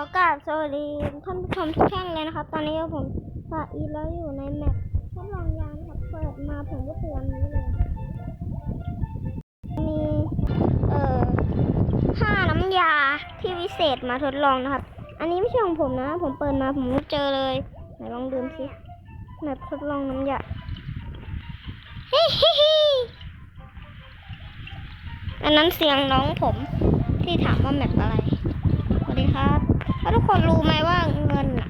อกราบสวัสดีท่านผู้ชมทุกท่านเลยนะครับ ตอนนี้ผมปาอีแล้วอยู่ในแมปทดลองยางครับ เปิดมาผมก็เตือนนี้เลย มี เอ่อห้าน้ำยาที่วิเศษมาทดลองนะครับ อันนี้ไม่ใช่ของผมนะ ผมเปิดมาผมเจอเลย ไหนลองดูสิแมปทดลองน้ำยาเฮ้เฮ้เฮ้อันนั้นเสียงน้องผมที่ถามว่าแมปอะไรสวัสดีครับ แล้วทุกคนรู้ไหมว่าเงินอะ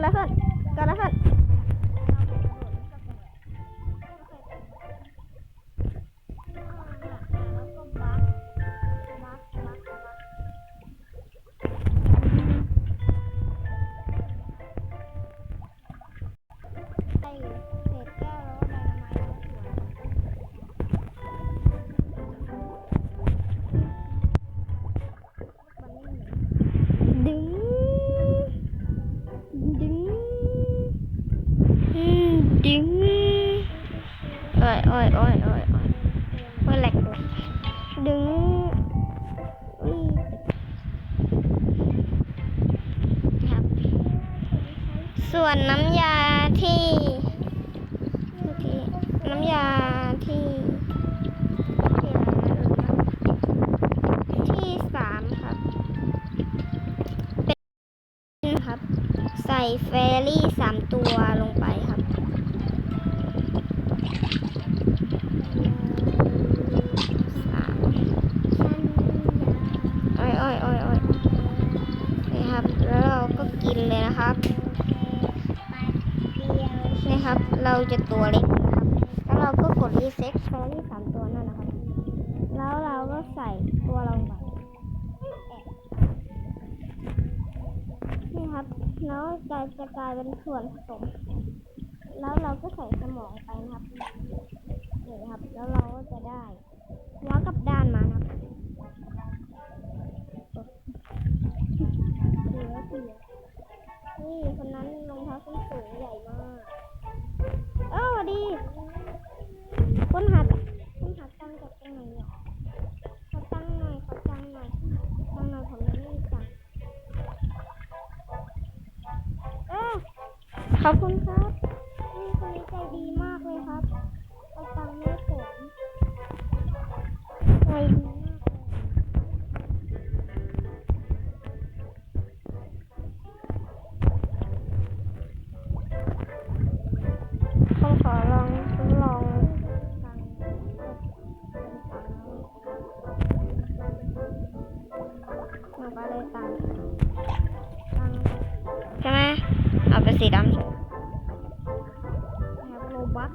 ไอ้ย วนน้ำยาที่น้ำยาที่ที่สามครับ เป็นครับ ใส่เฟรี่สามตัวลงไปครับสามโอ้ยอ้ยอ้อยนี่ครับ แล้วเราก็กินเลยนะครับ ครับ เราจะตัวเล็กนะครับ แล้วเราก็กดรีเซ็ตเฟรรี่สามตัวนั่นนะครับ แล้วเราก็ใส่ตัวเราลงไปนี่ครับ แล้วจะจะกลายเป็นส่วนผสม แล้วเราก็ใส่สมองไปนะครับนี่ครับ แล้วเราก็จะได้หัวกับด้าน สีดำเฉยนะครับโลบัก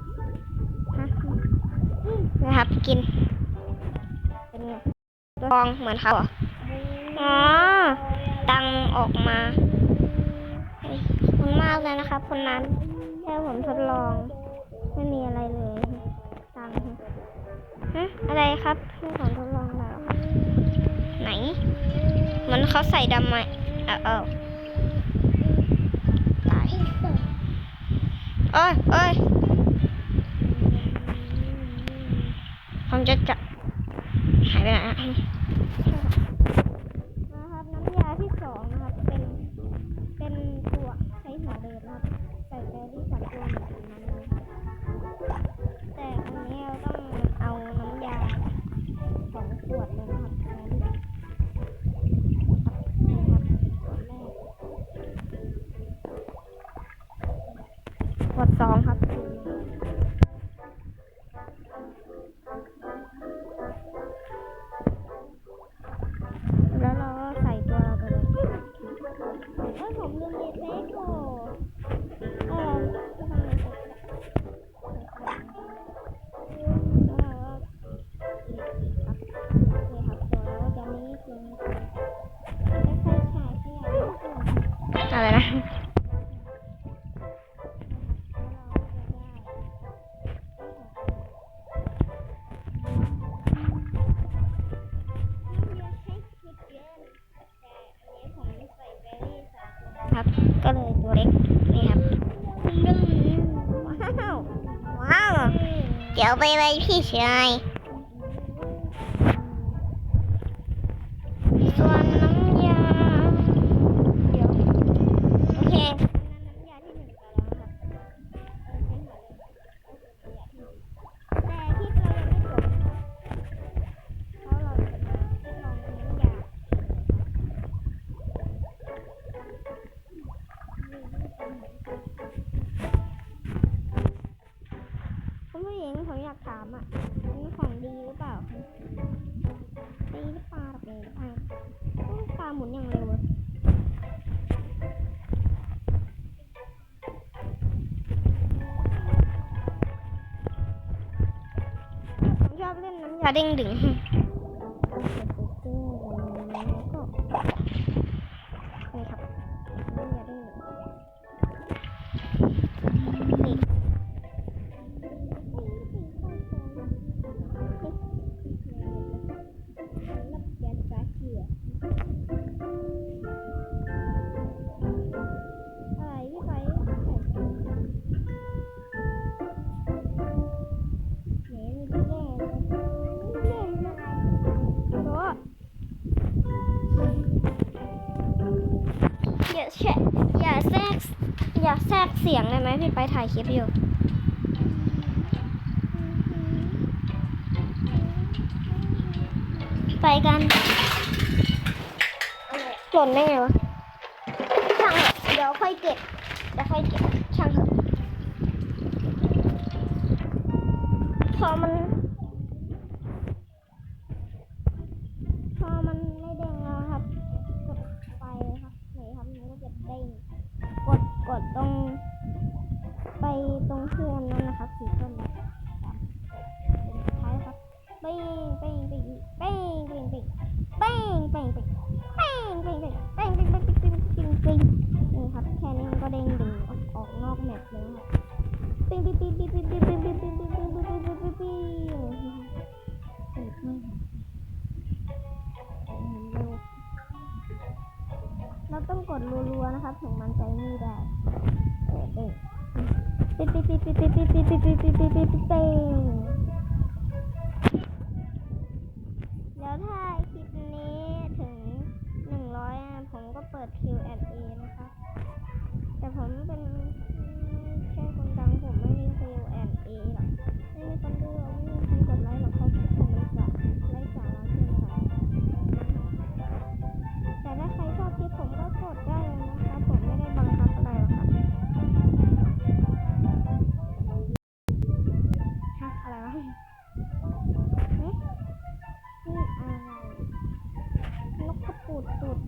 ฮะนะครับกิน เป็นไงตัวฟองเหมือนเขาเหรออ๋อ ตังออกมาเฮ้ยขอบคุณมากเลยนะครับ คนนั้นแค่ผมทดลอง ไม่มีอะไรเลย ตังฮะอะไรครับให้ผมทดลองอะไรเหรอครับไหน มันเขาใส่ดำไหมเออ เอ้ยเอ้ยผมจะจับหายไปไหนอะ เอ้ยผมลืมรีเฟซโถเออ 小妹妹屁起来 เลยอเปลาอุ๊ยตาหมุนอย่างเร็วอะผมชอบเล่นน้ำยาเด้งดึง อย่าแชะอย่าแทรกอย่าแทรกเสียงได้ไหมพี่ไปถ่ายคลิปอยู่ไปกันหล่นได้ไงวะช่างเถอเดี๋ยวค่อยเก็บเดี๋ยวค่อยเก็บช่างเถอะพอมัน ปิ้งปิ้งปิ้งปิ้งปิ้งปิ้งปิ้งปิ้งปิ้งปิ้งปิ้งปิ้งปิ้งปิ้งปิ้งเราต้องกดรัวๆนะครับถึงมันใจนี่ได้เออเด้งปิ๊ดปิ๊ดปิ๊ดปิ๊ดปิ๊ดปิ๊ดปิ๊ดปิ๊ดปิ๊ดปิ๊ดปิ๊ดปิ๊ดปิ๊ดแล้วถ้าคลิปนี้ถึงหนึ่งร้อยผมก็เปิด Q&A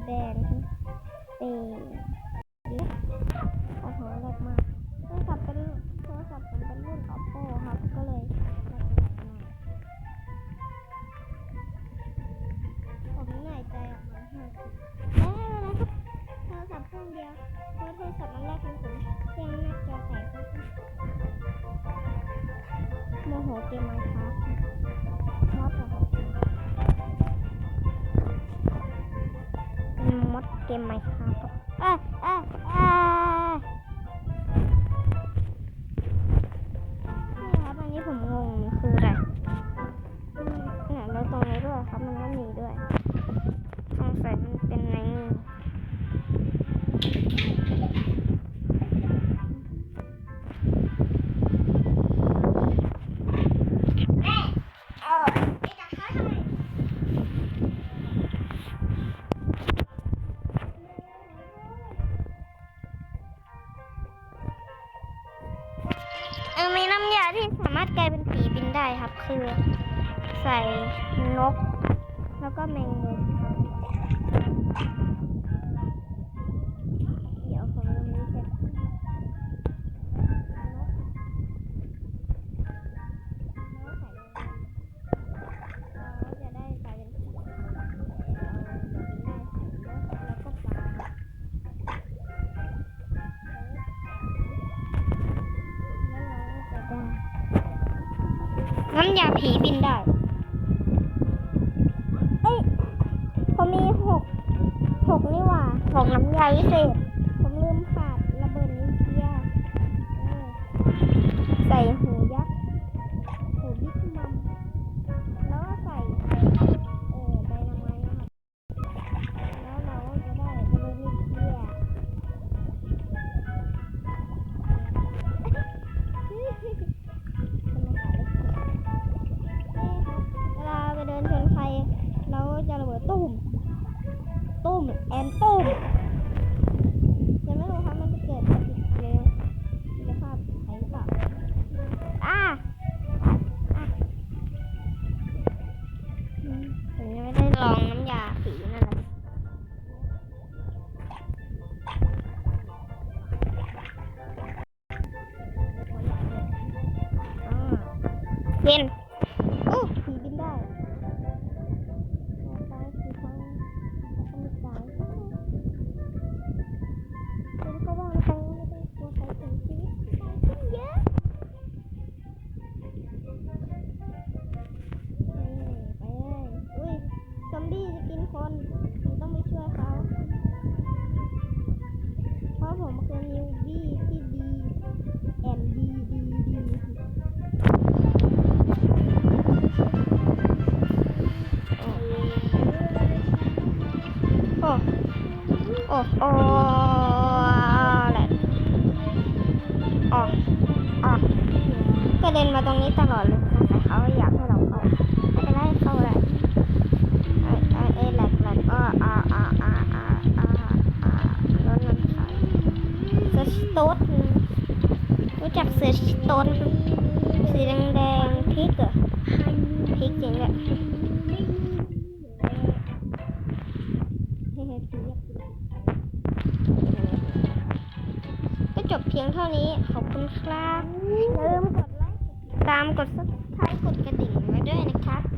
แดงเตโอ้โหแรงมากโทรศัพท์เป็นโทรศัพท์ผมเป็นรุ่น oppo ครับก็เลยแรงมากผมเหนื่อยใจออกมาห้าทีแล้วอะไรครับโทรศัพท์เครื่องเดียวเพราะโทรศัพท์มันแรกของผมเครื่องหน้าจอแตกครับโมโหเกมมค์ เกมไหมครับ คือ ใส่นก แล้วก็แมงมุม น้ำยาผีบินได้ เอ้ยผมมีหกหกนี่หว่าหกน้ำยาวิเศษ อ้โอ้แหละอ๋ออ๋อกระเด็นมาตรงนี้ตลอดเลยแต่เขาอยากให้เราเข้าไม่เป็นไรเข้าแหละไอ้ไอ้ไอแหลกแหลกก็อ่าอ่าอ่าอ่าอ่าอ่ารถมันขายเซอร์ชโต๊ดรู้จักเซอร์ชโต๊ดสีแดงแดงๆพริกเหรอพริกจริงแหละ บเพียงเท่านี้ ขอบคุณครับอย่าลืมกดไลค์กดติดตามกดซับสไครต์กดกระดิ่งไว้ด้วยนะครับ